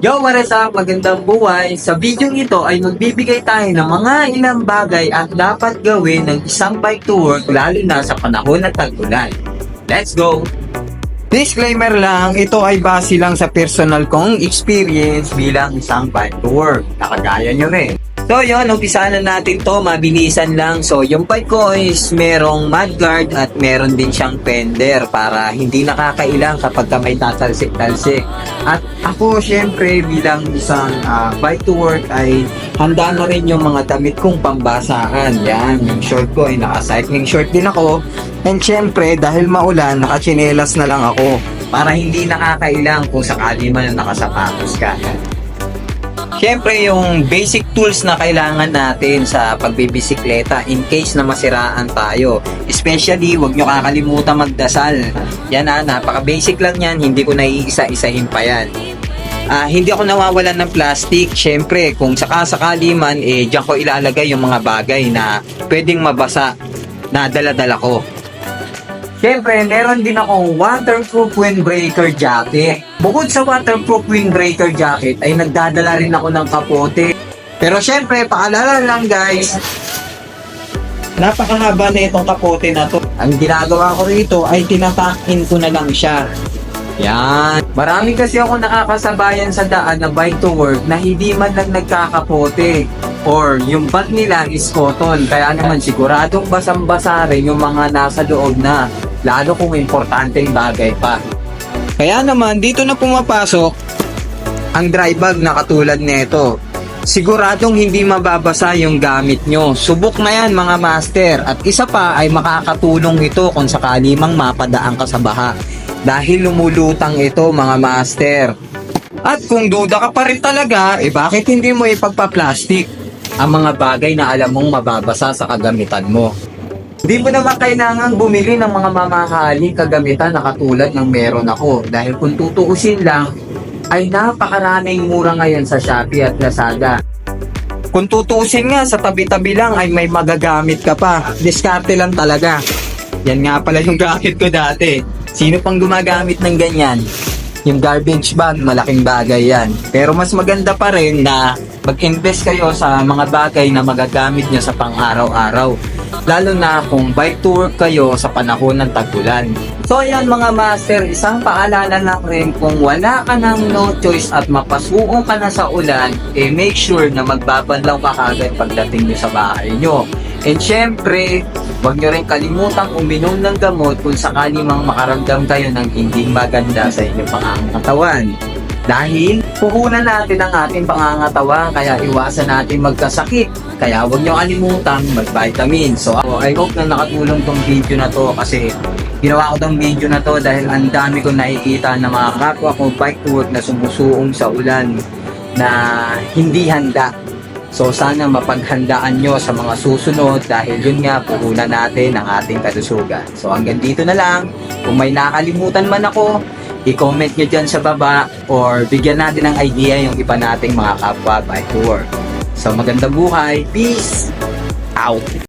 Yo, what is up? Magandang buhay. Sa video ito ay magbibigay tayo ng mga ilang bagay at dapat gawin ng isang bike to work lalo na sa panahon ng tag-ulan. Let's go! Disclaimer lang, ito ay base lang sa personal kong experience bilang isang bike to work. Nakagaya nyo rin. So yun, umpisa na natin to, mabilisan lang. So yung bike ko is merong mudguard at meron din siyang fender para hindi nakakailang kapag ka may tatalsik-talsik. At ako syempre bilang isang ah, bike to work ay handa na rin yung mga damit kong pambasaan. Yan, yung short ko ay naka-cycling short din ako. And syempre dahil maulan, nakachinelas na lang ako para hindi nakakailang kung sakali man na nakasapatos ka. Siyempre, yung basic tools na kailangan natin sa pagbibisikleta in case na masiraan tayo. Especially, huwag nyo kakalimutan magdasal. Yan ah, napaka-basic lang yan. Hindi ko naiisa-isahin pa yan. Ah, hindi ako nawawalan ng plastic. Siyempre, kung sakasakali man, eh, diyan ko ilalagay yung mga bagay na pwedeng mabasa na dala-dala ko. Siyempre, meron din akong waterproof windbreaker jacket. Bukod sa waterproof windbreaker jacket, ay nagdadala rin ako ng kapote. Pero siyempre, paalala lang guys, napakahaba na itong kapote na to. Ang ginagawa ko rito ay tinatakin ko na lang siya. Yan. Marami kasi ako nakakasabayan sa daan na bike to work na hindi man lang nagkakapote or yung bag nila is cotton. Kaya naman siguradong basang-basa rin yung mga nasa loob na. Lalo kung importanteng bagay pa. Kaya naman dito na pumapasok ang dry bag na katulad nito. Siguradong hindi mababasa yung gamit nyo. Subok na yan mga master. At isa pa ay makakatulong ito kung sakali mang mapadaan ka sa baha. Dahil lumulutang ito mga master. At kung duda ka pa rin talaga, eh bakit hindi mo ipagpa-plastic ang mga bagay na alam mong mababasa sa kagamitan mo? Hindi mo naman kailangan bumili ng mga mamahaling kagamitan na katulad ng meron ako. Dahil kung tutuusin lang, ay napakaraming mura ngayon sa Shopee at Lazada. Kung tutuusin nga, sa tabi-tabi lang ay may magagamit ka pa. Diskarte lang talaga. Yan nga pala yung gamit ko dati. Sino pang gumagamit ng ganyan? Yung garbage bag, malaking bagay yan. Pero mas maganda pa rin na mag-invest kayo sa mga bagay na magagamit nyo sa pang-araw-araw. Lalo na kung bike to work kayo sa panahon ng tag-ulan. So ayan mga master, isang paalala lang rin kung wala ka ng no choice at mapasuko ka na sa ulan, eh make sure na magbabanlaw ka kagad pagdating nyo sa bahay nyo. And syempre, huwag nyo rin kalimutang uminom ng gamot kung sakali mang makaramdam kayo ng hindi maganda sa inyong pangangatawan. Dahil puhunan natin ang ating pangangatawan kaya iwasan natin magkasakit. Kaya huwag nyo kalimutan mag-vitamin. So ako, I hope na nakatulong tong video na to kasi ginawa ko tong video na to dahil ang dami kong nakikita na mga kapwa ko bike to na sumusuong sa ulan na hindi handa. So sana mapaghandaan nyo sa mga susunod dahil yun nga puhunan natin ang ating kalusugan. So hanggang dito na lang. Kung may nakalimutan man ako, i-comment nyo dyan sa baba or bigyan natin ng idea yung iba nating mga kapwa bike to work. So magandang buhay. Peace out!